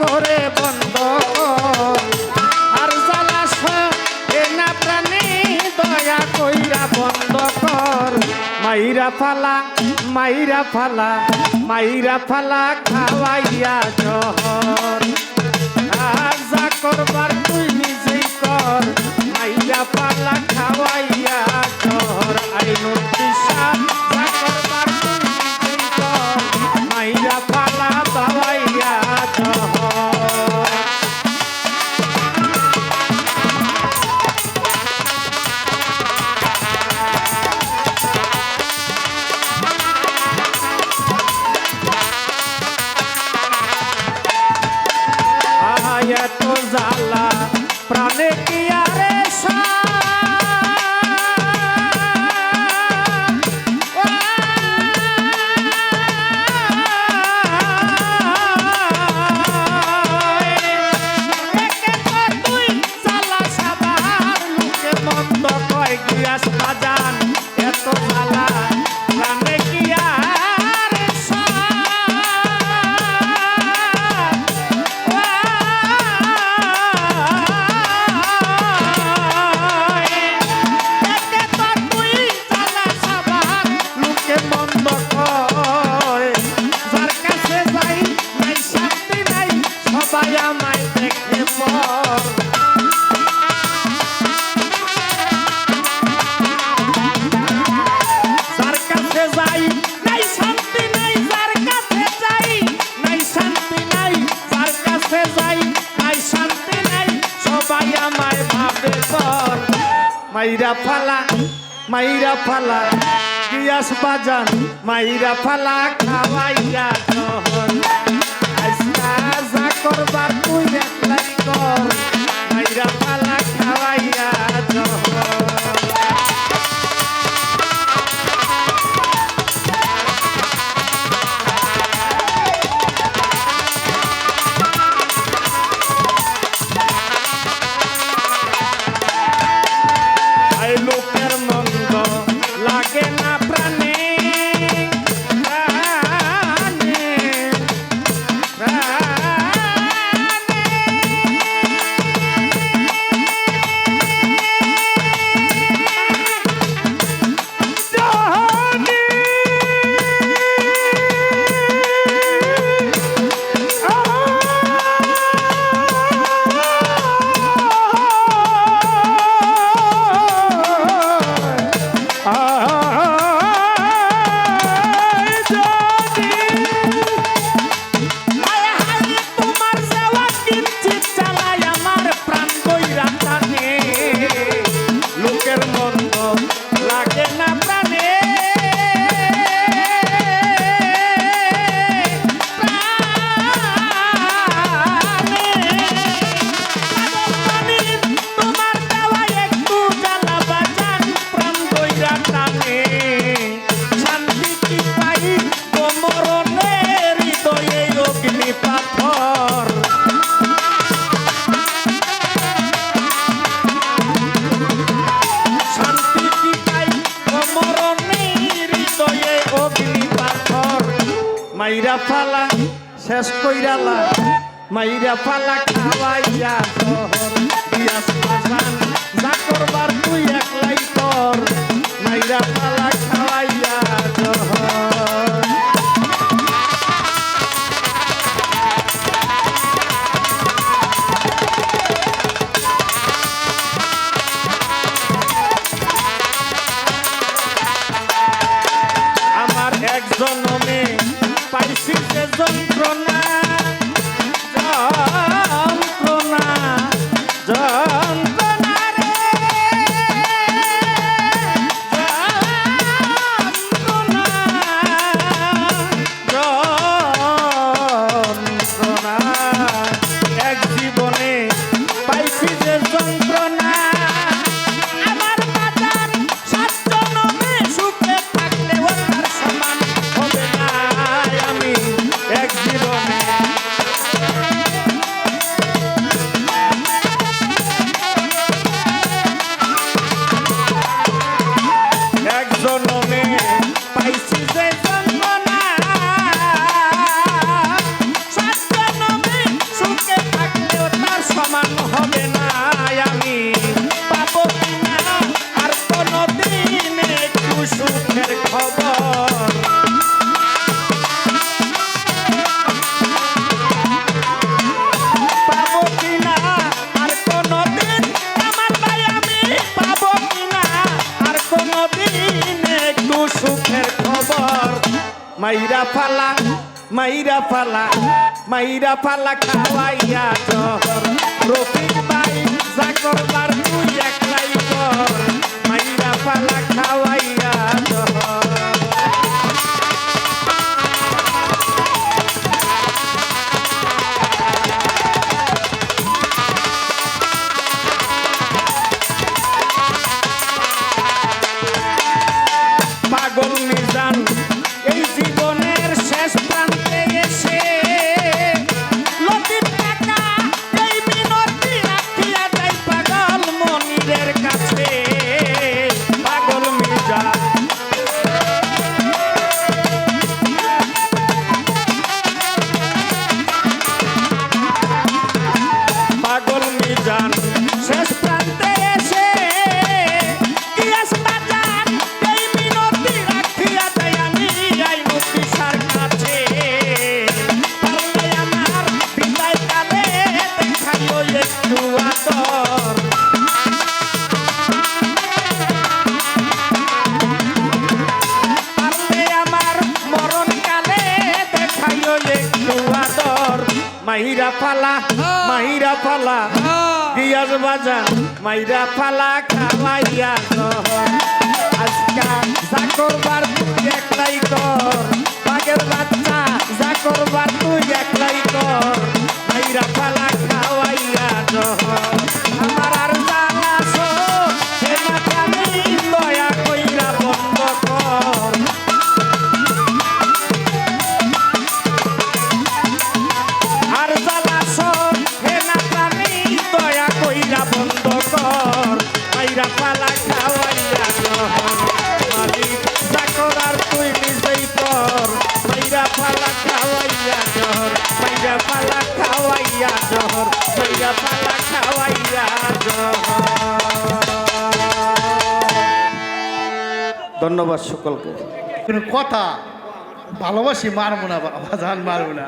করে বন্ধ কর। আর জ্বালাস না প্রাণী, দয়া কইরা বন্ধ কর। মাইরা ফালা মাইরা ফালা মাইরা ফালা খাওয়াইয়া এত জ্বালা। প্রাণে কি আর মাইরা ফালা মাইরা ফালা গিয়াস বাজান মাইরা ফালা খাওয়াইয়া। মাইরা ফালা, শেষ কইরালা মাইরা ফালা খাওয়াইয়া শহর দিয়া করবার তুই একলাই মাইরা ফালা খাওয়াইয়া শহর। আমার একজন son পাইছি যে জন্ম না সত্য নবী সুখে থাকলেও তার সমান হবে না আমি পাবো কিনা আর কোনদিন একটু সুখের খবর দেশের খবর। মাইরা ফালা মাইরা ফালা মাইরা ফালা খাওয়াইয়া জহর রফিক ভাই জাগরবার Yeah. মাহিরা ফালা মাহিরা ফালা হ্যাঁ। গিয়াস বাজান মাইরা ফালা খাওয়াইয়া ধন্যবাদ সকলকে। কথা ভালোবাসি মারবো না বাবা জান মারবো না।